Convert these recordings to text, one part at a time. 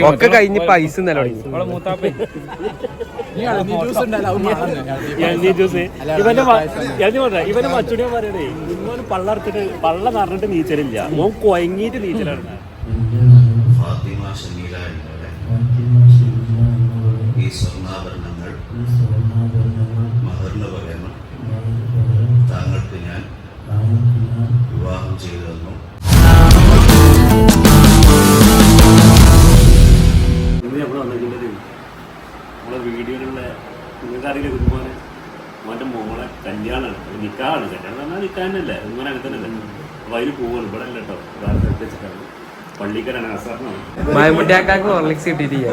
ഒക്കെ കഴിഞ്ഞ് പൈസ ഇവന്റെ പറയണേ ഇന്നോന് പള്ള നിറഞ്ഞിട്ട് നീച്ചലില്ല. മോൻ കൊയങ്ങിയിട്ട് നീച്ചലാണ്. ഈ നിക്കാണ് കല്യാണം പറഞ്ഞാൽ നിക്കാനല്ലേ ഉമ്മനെ അങ്ങനെ തന്നെ അല്ലേ അപ്പോൾ അതിന് പോവാണ്. ഇവിടെ അല്ല കേട്ടോ. വേറെ സ്ഥലത്ത് വെച്ചിട്ടാണ്. പള്ളിക്കരാണ് അസാറിനാണ് മയമുട്ടിയാക്കാക്ക് ഹോർലിക്സ് കിട്ടിയിട്ടില്ല.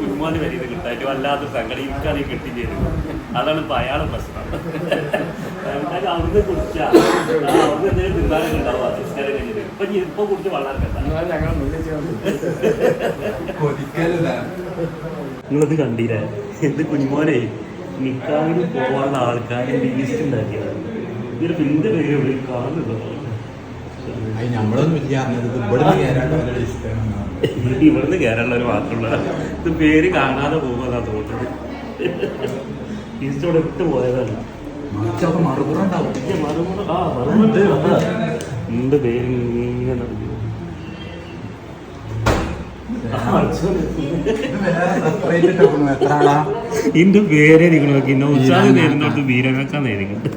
കുടുംബാന് വരിയത് കിട്ടായിട്ട് വല്ലാത്ത സങ്കടം. എനിക്കാണ് കിട്ടി ചെയ്തത് അതാണ് ഇപ്പൊ അയാളെ പ്രശ്നം. അവിടുന്ന് കുടിച്ചാ. അവിടുന്ന് എന്തെങ്കിലും തിന്നാനൊക്കെ ഉണ്ടാവുക. നിസ്കാരം കഴിഞ്ഞിട്ട്. ഇപ്പൊ ഇനി ഇപ്പൊ കുടിച്ച് വളരെ നിങ്ങളത് കണ്ടില്ലേ? എന്ത് കുഞ്ഞുമോനെ? നിക്കാവിന് പോകാനുള്ള ആൾക്കാരെ ലീസ്റ്റ് ഉണ്ടാക്കിയതാണ് ഇതിൽ എന്ത് പേര് കാണുന്നുണ്ടോ അറിഞ്ഞത് ഇവിടുന്ന് കയറാനുള്ളവർ മാത്രമുള്ള ഇത് പേര് കാണാതെ പോകുന്നതാ തോന്നുന്നത് ഈസ്റ്റോടെ ഇട്ട് പോയതല്ല മറുപുറം ആ എന്റെ പേര് ഇങ്ങനെ നടന്നു. ഇന്റെ പേരെ നിങ്ങൾ നോക്കി. ഇന്ന ഉത്സാഹം നേരുന്നോട്ട് വീരങ്ങൾക്കാ നേരിടുന്നത്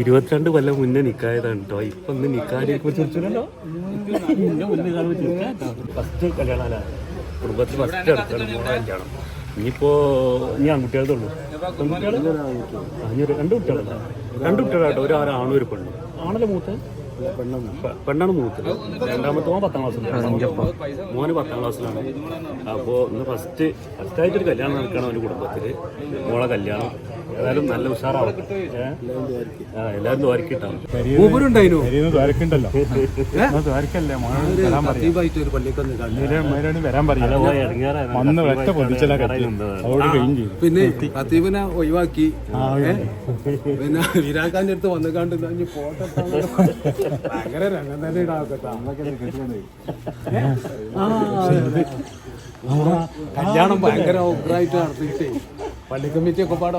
ഇരുപത്തിരണ്ട് കൊല്ലം മുന്നേ നിക്കായതാണ് കേട്ടോ ഇപ്പൊ ഒന്ന് നിക്കാരെ ചിരിച്ചിട്ടുണ്ടോ ഫസ്റ്റ് കല്യാണ കുടുംബത്തിൽ ഫസ്റ്റ് അടുത്താണ് കല്യാണം. ഇനിയിപ്പോ ഇനി ആൺകുട്ടികളുടെ ഉള്ളൂ പെൺകുട്ടികൾ രണ്ട് കുട്ടികളല്ല രണ്ട് കുട്ടികളാട്ടോ. ഒരു ആരാണോ ഒരു പെണ്ണും. ആണല്ലോ മൂത്ത പെണ്ണാണ് മൂത്തത് രണ്ടാമത്തെ മോൻ പത്താം ക്ലാസ്സിലാണ്. മോന് പത്താം ക്ലാസ്സിലാണ്. അപ്പോൾ ഇന്ന് ഫസ്റ്റ് ഫസ്റ്റായിട്ടൊരു കല്യാണം നടക്കണം അവന്റെ കുടുംബത്തിൽ മോളെ കല്യാണം. ഏതായാലും നല്ല ഉഷാറാവും. ഏ? ആ എല്ലാവരും ദ്വാരക്കിട്ടാണ്. പിന്നെ അതീപിനെ ഒഴിവാക്കി? പിന്നെ വിരാഖാന്റെ അടുത്ത് വന്നു കണ്ട് രംഗം തന്നെ ഇടാക്കട്ടെ കല്യാണം ഭയങ്കര ഉഗ്രായിട്ട് നടത്തിയിട്ടേ പള്ളി കമ്മിറ്റി ഒക്കെ പാടെ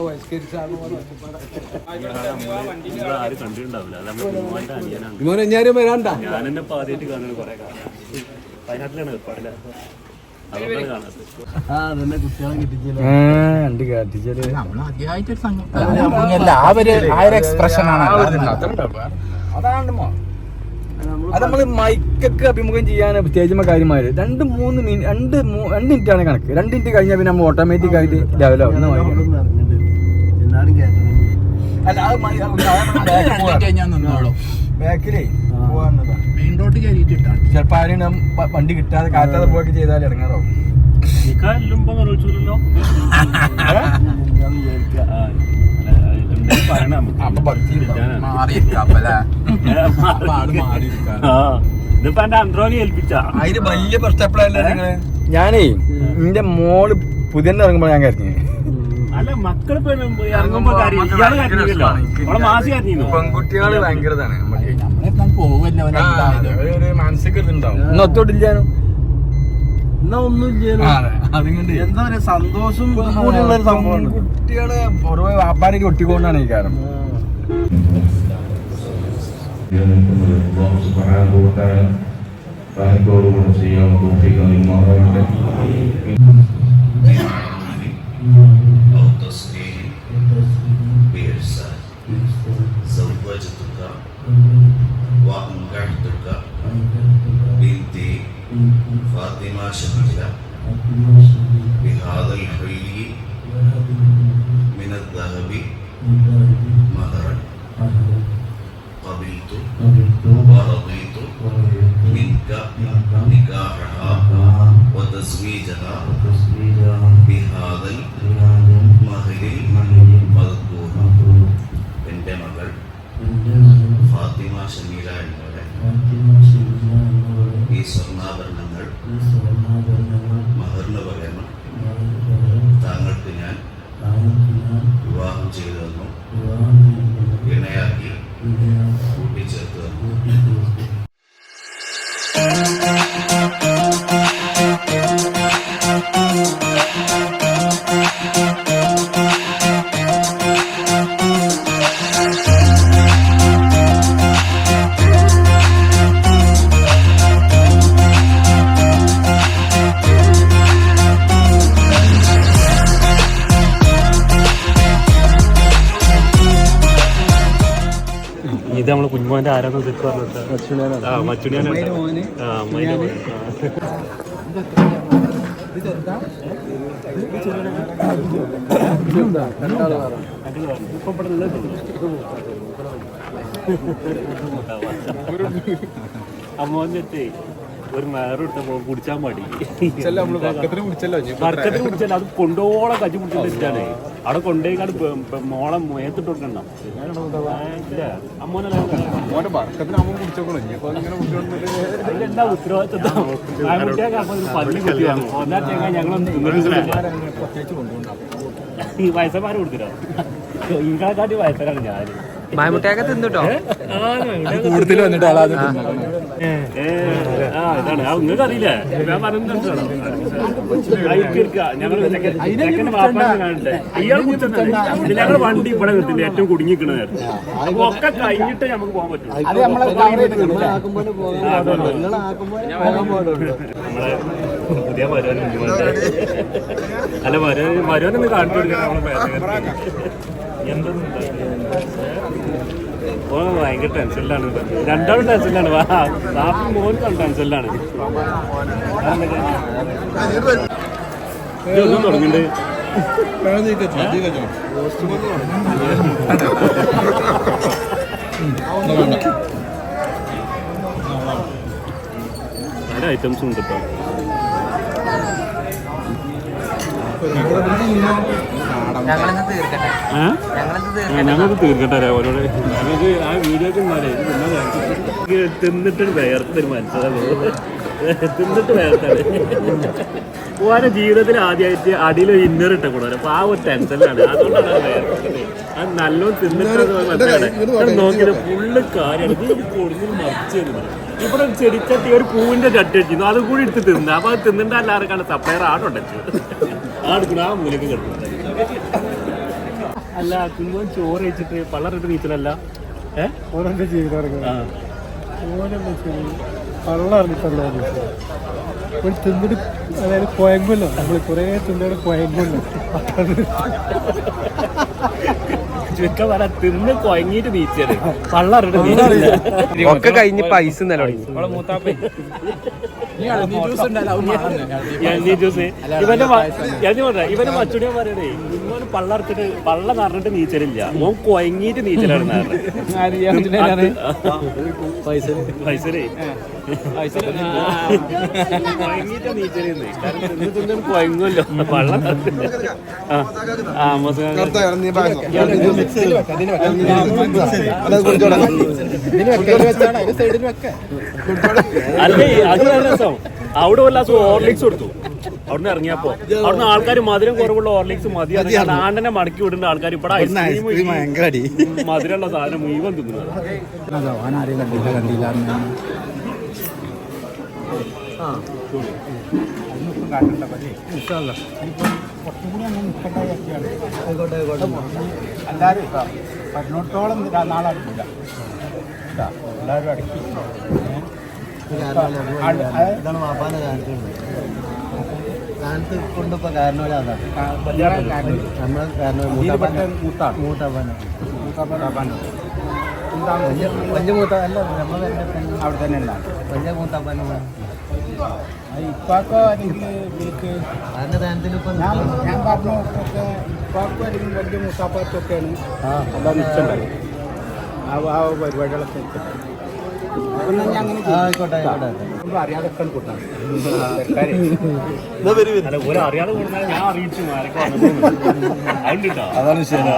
ഞാനും വരാണ്ട? ഞാൻ അവർ സംഘം. ആ ഒരു എക്സ്പ്രഷൻ ആണ്. അതാണ് അത് നമ്മൾ മൈക്കൊക്കെ അഭിമുഖം ചെയ്യാൻ സ്റ്റേജിമ കാര്യമായത് രണ്ട് മൂന്ന് മിനിറ്റ് രണ്ട് രണ്ട് മിനിറ്റ് ആണ് കണക്ക്. രണ്ട് മിനിറ്റ് കഴിഞ്ഞാൽ പിന്നെ നമ്മൾ ഓട്ടോമാറ്റിക് ആയിട്ട് ഡെവലപ്പ്. അല്ല, ബാക്കിലേ മെയിൻ റോഡ് ചിലപ്പോ വണ്ടി കിട്ടാതെ കാറ്റാതെ പോയൊക്കെ ചെയ്താൽ നിറവിച്ചില്ലല്ലോ ഇതിപ്പോ എന്റെ അന്ത്രോലി ഏൽപ്പിച്ച. അതിന് വലിയ നിങ്ങൾ? ഞാനേ എന്റെ മോൾ പുതിയ ഇറങ്ങുമ്പോൾ ഞാൻ കരുതി അല്ല ഇറങ്ങുമ്പോ കരഞ്ഞിരുന്നു പെൺകുട്ടികൾ ഭയങ്കരതാണ് ഒന്നും ഇല്ല മാനസിക ഒന്നുമില്ല എന്താ പറയാ സന്തോഷം കൂടിയുള്ള ഒരു സംഭവമാണ് കുട്ടികള് പൊതുവെ വാപ്പാനൊക്കെ ഒട്ടിക്കൊണ്ടാണ് ഈ കാരണം നിലനിൽക്കുന്നത് അള്ളാഹു സുബ്ഹാനഹു വ തആല റാഹത്തോടുകൂടെ ചെയ്യാൻ തൗഫീഖ് നൽകുമാറാകട്ടെ أو تصريح بإرسال زوجتك وأنكحتك بنتي فاطمة شميلة بهذا الحلي من الذهب مهرا قبلت ورضيت منك نكاحها وتزويجها بهذا المهر المذكور എൻ്റെ മകൾ ഫാത്തിമ ഷമീല എന്നിവരെ ഈ സ്വർണാഭരണങ്ങൾ മഹറിന് പകരം താങ്കൾക്ക് ഞാൻ വിവാഹം ചെയ്തു തന്നു. ഇണയാക്കി കൂട്ടിച്ചേർത്ത് തന്നു. കുഞ്ഞുമോന്റെ ആരാന്ന് തെറ്റ് പറഞ്ഞിട്ട് ആ മച്ചുണിയാണ്. ആ. ഒരു നേരം എടുത്തപ്പോ കുടിച്ചാൽ മടി ഇനി വർക്കത്തിന് കുടിച്ചല്ലോ അത് കൊണ്ടോളം കജ്ജി കുടിച്ചിട്ടാണ് അവിടെ കൊണ്ടുപോയി മോളെ മേത്തിട്ട് കൊടുക്കണ്ട. ഉത്തരവാദിത്തം? ഒന്നാ തേങ്ങ ഞങ്ങളൊന്നും ഈ വയസ്സന്മാര് കൊടുത്തിട്ടോ? ഇങ്ങളെക്കാട്ടി വയസ്സരാണ് ഞാൻ മാമുട്ടിയൊക്കെ തിന്നിട്ടോ? കൂടുതൽ വന്നിട്ട് ആളാത് ആ ഇതാണ്. ആ നിങ്ങൾക്ക് അറിയില്ലേ? ഞാൻ പറഞ്ഞത് ഞങ്ങൾ കാണണ്ടേ? ഇയാൾ കുത്തുന്നത് ഞങ്ങൾ വണ്ടി ഇവിടെ നിർത്തില്ല ഏറ്റവും കുടുങ്ങിക്കണ ഒക്കെ കഴിഞ്ഞിട്ട് നമുക്ക് പോകാൻ പറ്റും. അത് നമ്മളെ ആ, അതുകൊണ്ട്. നമ്മളെ പുതിയ വരുവാൻ അല്ല വരുവാൻ വരുവാനൊന്ന് കാണിച്ചു കൊടുക്കാൻ നമ്മളെ എന്തൊന്നും ഓ ഭയങ്കര ടെൻഷനിലാണ്. രണ്ടാളും ടെൻഷനിലാണ് വാ മോനും ടെൻഷനിലാണ് പല ഐറ്റംസും ഉണ്ട് കേട്ടോ ഞങ്ങളിന്ന് തീർക്കട്ടെ ഏ? ഞങ്ങളിന്ന് ആ, ഞങ്ങൾക്ക് തീർക്കട്ടെ അല്ലേ ഓരോട് ഞങ്ങൾക്ക് ആ വീഡിയോക്ക് തിന്നിട്ട് വേർത്തൊരു മനസ്സിലാണ് തിന്നിട്ട് വേർത്താണ് ഓരോ ജീവിതത്തിൽ ആദ്യമായിട്ട് അടിയിൽ ഒരു ഇന്നർ ഇട്ട കൂടാ അപ്പൊ ആ ഒരു ടെൻഷനിലാണ് അതുകൊണ്ടാണ് അത് അത് നല്ലോണം തിന്നിട്ട് മനസ്സിലാണ് നോക്കിയത് ഫുള്ള് കാര്യമാണ് ഇത് കൊടുത്ത് മറിച്ച്. ഇവിടെ ഒരു ചെടിച്ചട്ടി ഒരു പൂവിന്റെ ചട്ടി വെച്ചിരുന്നു. അതും കൂടി എടുത്ത് തിന്നു. അപ്പൊ അത് തിന്നിട്ട് എല്ലാവർക്കാണ് സപ്ലയർ ആടുണ്ടച്ചു ആ മൂലക്ക് അല്ല കുഞ്ഞോൻ ചോറ് വെച്ചിട്ട് പള്ളറിട്ട് നീച്ചലല്ല. ഏഹ് ഓരോന്റെ ജീവിതം ഒരു തിന്നിട്ട് അതായത് കുഴങ്ങല്ലോ നമ്മൾ കുറേ തിന്നിട്ട് കുഴങ്ങല്ലോ ചുരുക്കം പറ തിന്ന് കൊയങ്ങിട്ട് നീച്ചത് പള്ളറിട്ട് ഒക്കെ കഴിഞ്ഞ് പൈസ നിലവിളി മൂത്താപ്പേ ഇവന്റെ മ- ഞാൻ പറഞ്ഞ ഇവന്റെ മച്ചുടിയാൻ പറയണേ ഇങ്ങോട്ട് പള്ളറച്ചിട്ട് പള്ള നിറഞ്ഞിട്ട് നീച്ചലില്ല. മോൻ കൊയങ്ങിട്ട് നീച്ചലാണ് കൊയങ്ങിട്ട് നീച്ചലിന്ന്. കാരണം കൊയങ്ങുമല്ലോ. പള്ള. ആ. അല്ലേ അത് രസം അവിടെ വല്ല ഹോർലിക്സ് കൊടുത്തു. അവിടുന്ന് ഇറങ്ങിയപ്പോ അവിടുന്ന് ആൾക്കാർ മധുരം കുറവുള്ള ഹോർലിക്സ് മതി ആണ്ടനെ മടക്കി വിടുന്ന ആൾക്കാർ ഇവിടെ മധുരമുള്ള സാധനം മുഴുവൻ തിന്നുന്നത് എല്ലാവരും പതിനെട്ടോളം നാളെ അടുപ്പില്ല എല്ലാവരും അടക്കി. ഇതാണ് വാപ്പാന്റെ കാലത്തുണ്ട് കാലത്ത് കൊണ്ടിപ്പോ കാരണം നമ്മളെ കാരണം മൂത്താണ്. മൂത്താപ്പാന മൂത്താപ്പാൻ വലിയ വലിയ മൂത്ത അല്ല നമ്മളെ അവിടെ തന്നെ വലിയ ഇപ്പാക്കോ അല്ലെങ്കിൽ ഞാൻ പറഞ്ഞു ഇപ്പാക്കോ അല്ലെങ്കിൽ വലിയ നിശ്ചയുണ്ടായി ആ പരിപാടികളൊക്കെ. ആയിക്കോട്ടെ ആയിക്കോട്ടെ അതാണ് ശരി ഞാൻ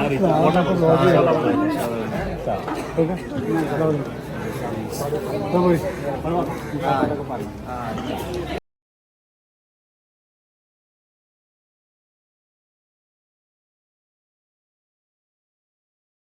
അറിയിച്ചു.